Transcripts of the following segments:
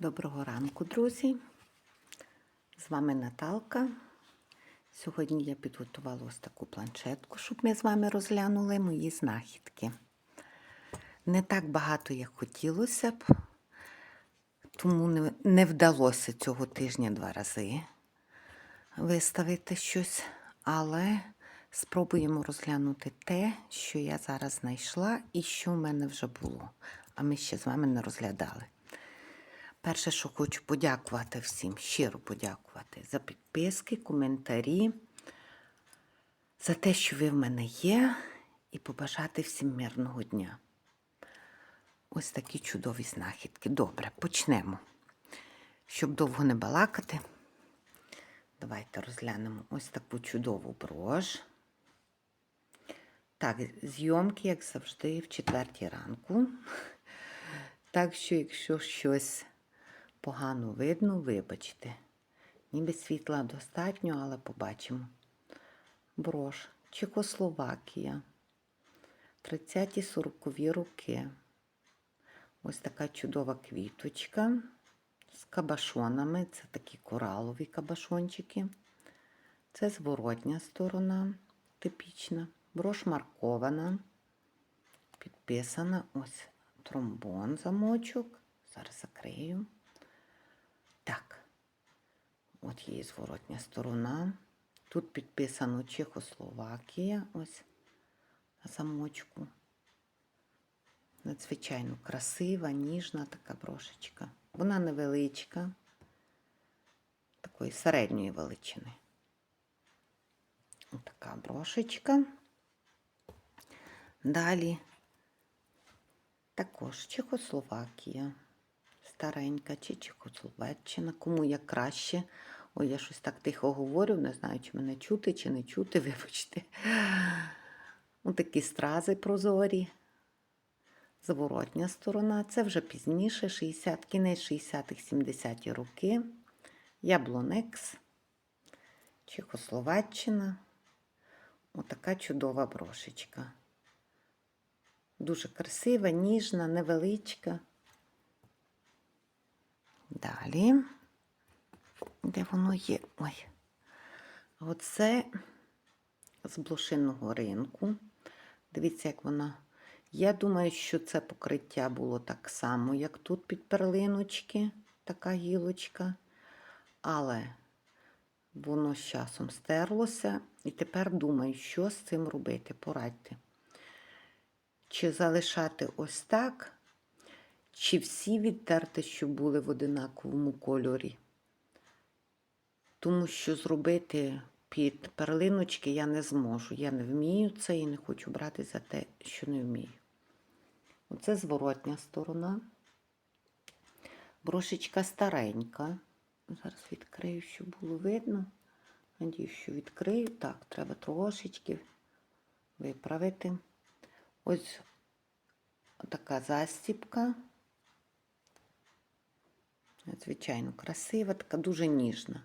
Доброго ранку, друзі. З вами Наталка. Сьогодні я підготувала ось таку планшетку, щоб ми з вами розглянули мої знахідки. Не так багато, як хотілося б, тому не, вдалося цього тижня два рази виставити щось, але спробуємо розглянути те, що я зараз знайшла і що в мене вже було. А ми ще з вами не розглядали. Перше, що хочу подякувати всім, щиро подякувати за підписки, коментарі, за те, що ви в мене є, і побажати всім мирного дня. Ось такі чудові знахідки. Добре, почнемо. Щоб довго не балакати, давайте розглянемо ось таку чудову брош. Так, зйомки, як завжди, в четвертій ранку. Так що, якщо щось погано видно, вибачте. Ніби світла достатньо, але побачимо. Брош, Чехословакія. 30-40 роки. Ось така чудова квіточка з кабашонами. Це такі коралові кабашончики. Це зворотня сторона, типічна. Брош маркована, підписана. Ось тромбон замочок. Зараз закрию. От її зворотня сторона. Тут підписано Чехословакія. Ось на замочку. Надзвичайно красива, ніжна така брошечка. Вона невеличка, такої середньої величини. Ось така брошечка. Далі також Чехословакія. Старенька чи Чехословаччина. Кому як краще. Ой, я щось так тихо говорю, не знаю, чи мене чути, чи не чути, вибачте. Ось такі стрази прозорі. Зворотня сторона. Це вже пізніше, 60, кінець 60-х, 70-ті роки. Яблонекс, Чехословаччина. Отака чудова брошечка. Дуже красива, ніжна, невеличка. Далі, де воно є? Ой. Оце з блошиного ринку. Дивіться, як вона. Я думаю, що це покриття було так само, як тут під перлиночки, така гілочка. Але воно з часом стерлося. І тепер думаю, що з цим робити. Порадьте. Чи залишати ось так, чи всі відтерти, що були в одинаковому кольорі. Тому що зробити під перлиночки я не зможу. Я не вмію це і не хочу брати за те, що не вмію. Оце зворотня сторона. Брошечка старенька. Зараз відкрию, щоб було видно. Надію, що відкрию. Так, треба трошечки виправити. Ось така застіпка. Звичайно, красива, така дуже ніжна.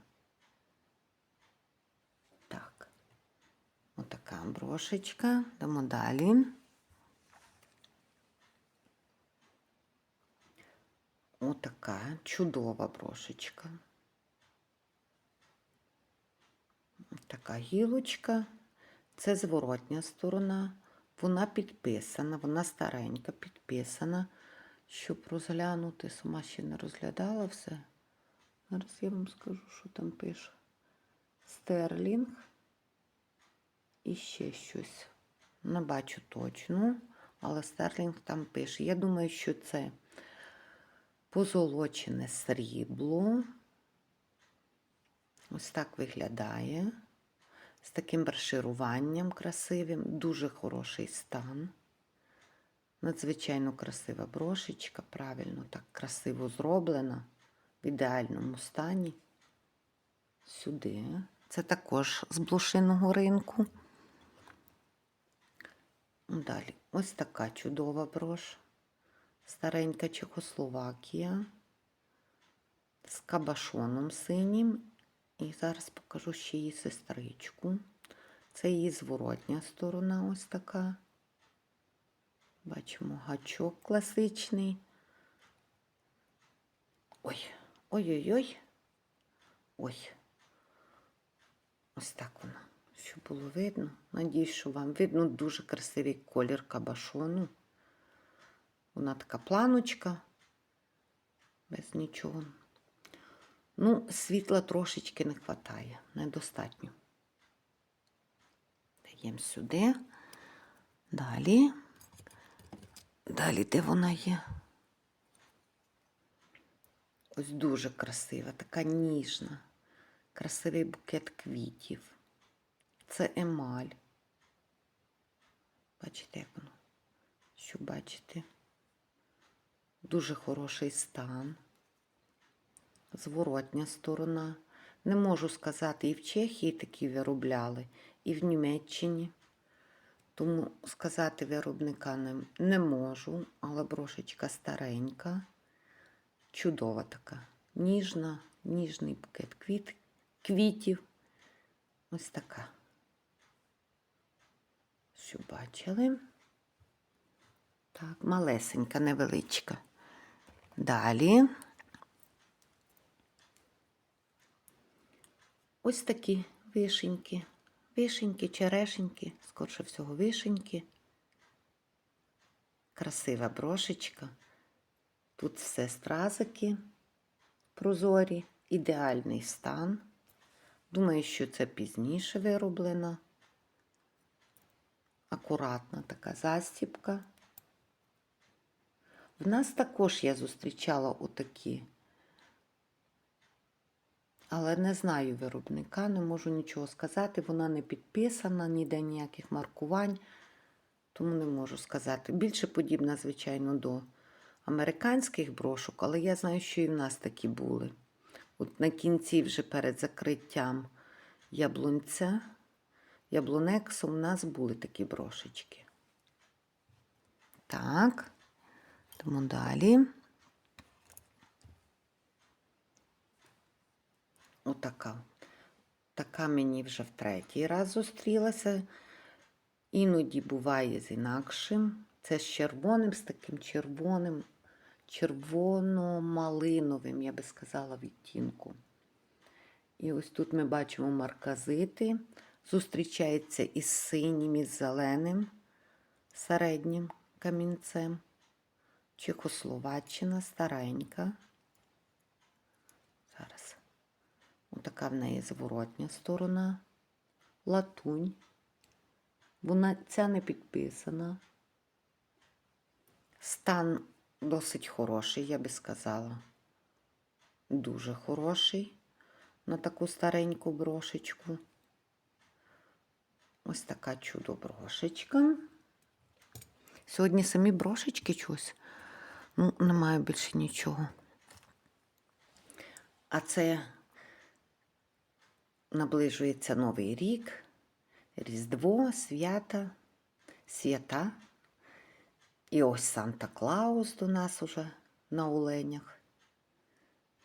Так, отака брошечка. Дамо далі. Отака чудова брошечка. Така гілочка. Це зворотня сторона. Вона підписана, вона старенька, підписана. Щоб розглянути, сама ще не розглядала все. Зараз я вам скажу, що там пише. Стерлінг. І ще щось. Не бачу точно, але стерлінг там пише. Я думаю, що це позолочене срібло. Ось так виглядає. З таким брошируванням красивим, дуже хороший стан. Надзвичайно красива брошечка, правильно, так красиво зроблена, в ідеальному стані. Сюди. Це також з блошиного ринку. Далі ось така чудова брош. Старенька Чехословакія з кабашоном синім. І зараз покажу ще її сестричку. Це її зворотня сторона ось така. Бачимо гачок класичний. Ой, ой-ой-ой. Ой. Ось так вона. Щоб було видно. Надіюсь, що вам видно дуже красивий колір кабашону. Вона така планочка. Без нічого. Ну, світла трошечки не вистачає. Недостатньо. Даємо сюди. Далі. Далі, де вона є? Ось дуже красива, така ніжна, красивий букет квітів. Це емаль. Бачите, як воно? Що бачите? Дуже хороший стан. Зворотня сторона. Не можу сказати, і в Чехії такі виробляли, і в Німеччині. Тому сказати виробника не, не можу, але брошечка старенька, чудова така. Ніжна, ніжний букет квіт, квітів. Ось така. Що бачили? Так, малесенька, невеличка. Далі. Ось такі вишеньки. Вишеньки, черешеньки, скорше всього, вишеньки. Красива брошечка. Тут все стразики прозорі, ідеальний стан. Думаю, що це пізніше вироблено. Акуратна така застіпка. В нас також я зустрічала отакі. Але не знаю виробника, не можу нічого сказати. Вона не підписана, ніде ніяких маркувань, тому не можу сказати. Більше подібна, звичайно, до американських брошок, але я знаю, що і в нас такі були. От на кінці, вже перед закриттям яблунця, яблунексу, у нас були такі брошечки. Так, тому далі. Отака. Така мені вже в третій раз зустрілася. Іноді буває з інакшим. Це з червоним, з таким червоним, червоно-малиновим, я би сказала, відтінку. І ось тут ми бачимо марказити. Зустрічається із синім, із зеленим середнім камінцем. Чехословаччина старенька. Зараз. Отака в неї зворотня сторона. Латунь. Вона ця не підписана. Стан досить хороший, я би сказала. Дуже хороший на таку стареньку брошечку. Ось така чудо брошечка. Сьогодні самі брошечки чогось. Ну, немає більше нічого. А це наближується Новий рік, Різдво, свята, свята. І ось Санта Клаус до нас уже на оленях.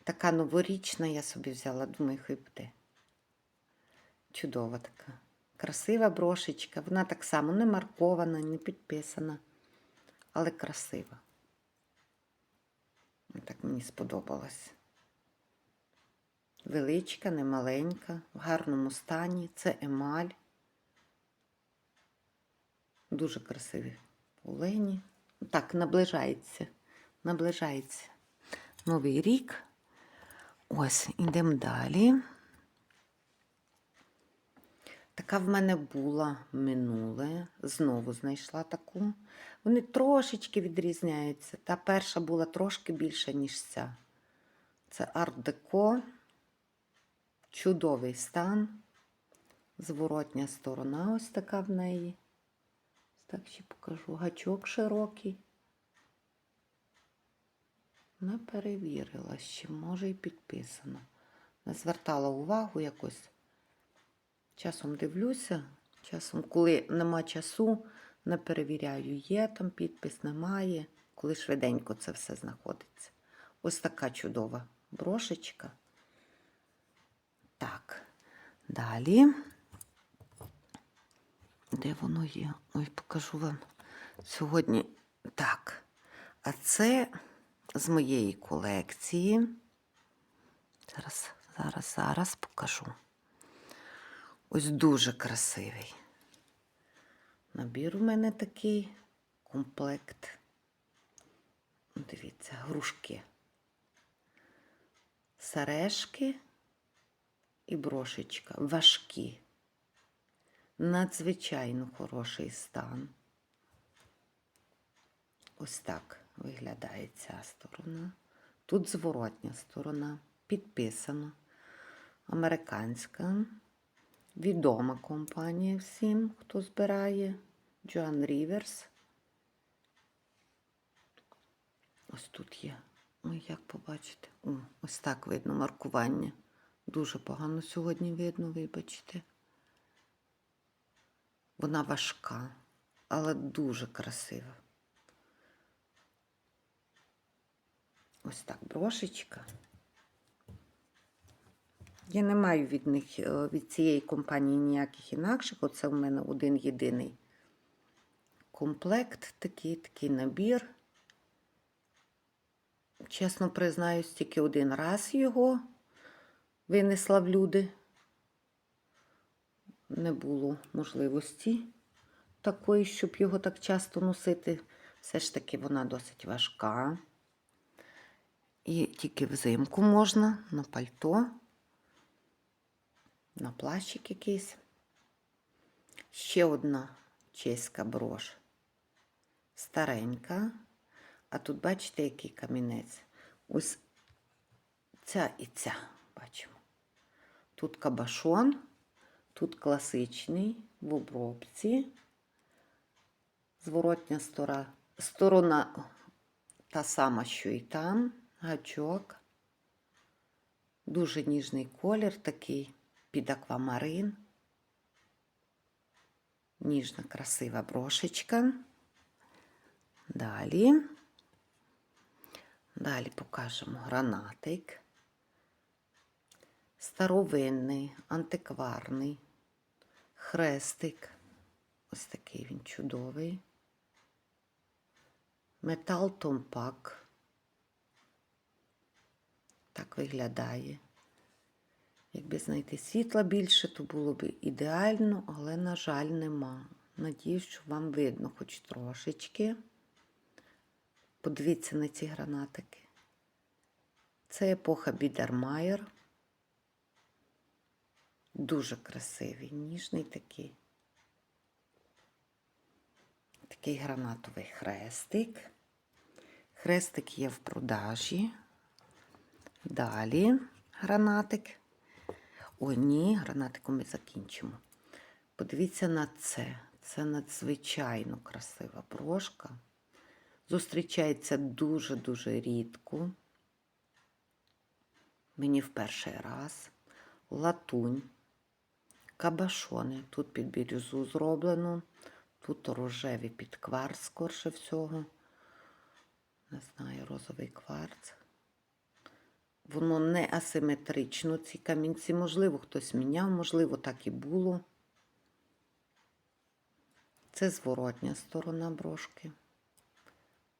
Така новорічна я собі взяла, думаю, хай буде. Чудова така. Красива брошечка. Вона так само не маркована, не підписана, але красива. Так мені сподобалось. Величка, немаленька, в гарному стані. Це емаль. Дуже красиві олені. Так, наближається. Наближається Новий рік. Ось, ідемо далі. Така в мене була минуле. Знову знайшла таку. Вони трошечки відрізняються. Та перша була трошки більша, ніж ця. Це арт-деко. Чудовий стан. Зворотня сторона ось така в неї. Так ще покажу. Гачок широкий. Не перевірила, ще може і підписано. Не звертала увагу якось. Часом дивлюся, часом, коли нема часу, не перевіряю, є там підпис, немає, коли швиденько це все знаходиться. Ось така чудова брошечка. Так, далі. Де воно є? Ой, покажу вам сьогодні. Так. А це з моєї колекції. Зараз, зараз, зараз покажу. Ось дуже красивий. Набір у мене такий комплект. Дивіться, грушки. Сережки і брошечка важкі. Надзвичайно хороший стан. Ось так виглядає ця сторона. Тут зворотня сторона. Підписано. Американська. Відома компанія всім, хто збирає. Джоан Ріверс. Ось тут є. Ой, як побачите. О, ось так видно маркування. Дуже погано сьогодні видно, вибачте. Вона важка, але дуже красива. Ось так брошечка. Я не маю від них е, від цієї компанії ніяких інакших. Оце в мене один єдиний комплект, такий, такий набір. Чесно признаюсь, тільки один раз його винесла в люди. Не було можливості такої, щоб його так часто носити. Все ж таки вона досить важка. І тільки взимку можна на пальто, на плащик якийсь. Ще одна чеська брош. Старенька. А тут бачите, який камінець? Ось ця і ця бачимо. Тут кабашон, тут класичний в обробці. Зворотня стора, сторона та сама, що і там, гачок. Дуже ніжний колір такий під аквамарин. Ніжна, красива брошечка. Далі. Далі покажемо гранатик. Старовинний, антикварний, хрестик. Ось такий він чудовий. Метал Томпак. Так виглядає. Якби знайти світла більше, то було б ідеально, але, на жаль, нема. Надіюсь, що вам видно хоч трошечки. Подивіться на ці гранатики. Це епоха Бідермайер. Дуже красивий, ніжний такий. Такий гранатовий хрестик. Хрестик є в продажі. Далі гранатик. О, ні, гранатиком ми закінчимо. Подивіться на це. Це надзвичайно красива брошка. Зустрічається дуже-дуже рідко. Мені в перший раз. Латунь, кабашони. Тут під бірюзу зроблено. Тут рожевий під кварц, скорше всього. Не знаю, розовий кварц. Воно не асиметрично, ці камінці. Можливо, хтось міняв, можливо, так і було. Це зворотня сторона брошки.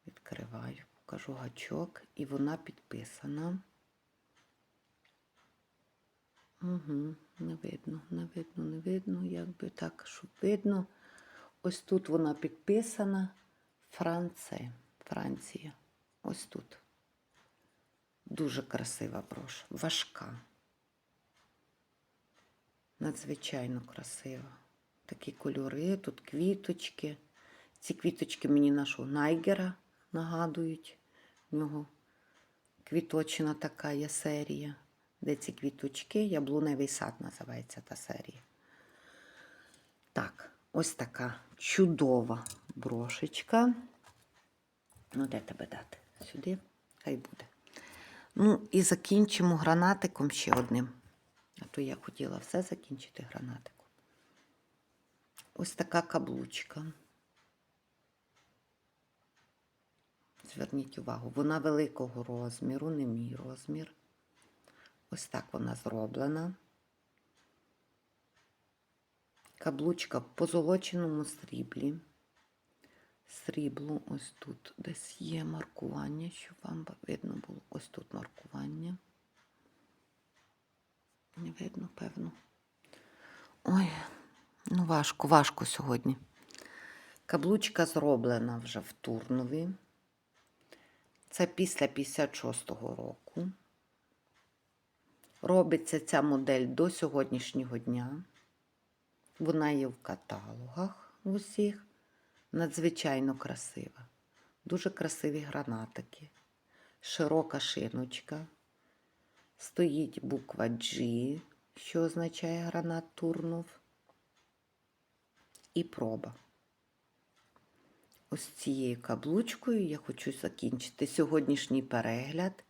Відкриваю, покажу гачок, і вона підписана. Угу, не видно, не видно, не видно, якби так, щоб видно. Ось тут вона підписана. Франце, Франція. Ось тут. Дуже красива брош, важка. Надзвичайно красива. Такі кольори, тут квіточки. Ці квіточки мені нашого Найгера нагадують. В нього квіточна така є серія. Де ці квіточки? Яблуневий сад називається та серія. Так, ось така чудова брошечка. Ну, де тебе дати? Сюди? Хай буде. Ну, і закінчимо гранатиком ще одним. А то я хотіла все закінчити гранатиком. Ось така каблучка. Зверніть увагу, вона великого розміру, не мій розмір. Ось так вона зроблена. Каблучка в позолоченому сріблі. Срібло ось тут десь є маркування, щоб вам видно було. Ось тут маркування. Не видно, певно. Ой, ну важко, важко сьогодні. Каблучка зроблена вже в Турнові. Це після 56-го року. Робиться ця модель до сьогоднішнього дня. Вона є в каталогах в усіх. Надзвичайно красива. Дуже красиві гранатики. Широка шиночка. Стоїть буква G, що означає гранат Турнов. І проба. Ось цією каблучкою я хочу закінчити сьогоднішній перегляд.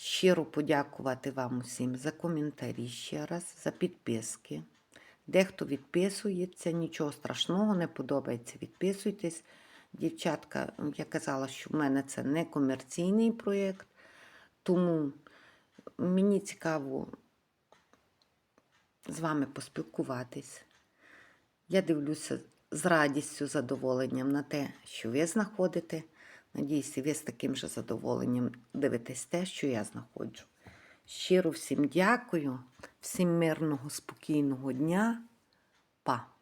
Щиро подякувати вам усім за коментарі ще раз, за підписки. Дехто відписується, нічого страшного, не подобається, відписуйтесь. Дівчатка, я казала, що в мене це не комерційний проєкт, тому мені цікаво з вами поспілкуватись. Я дивлюся з радістю, задоволенням на те, що ви знаходите. Надіюся, ви з таким же задоволенням дивитесь те, що я знаходжу. Щиро всім дякую, всім мирного, спокійного дня. Па!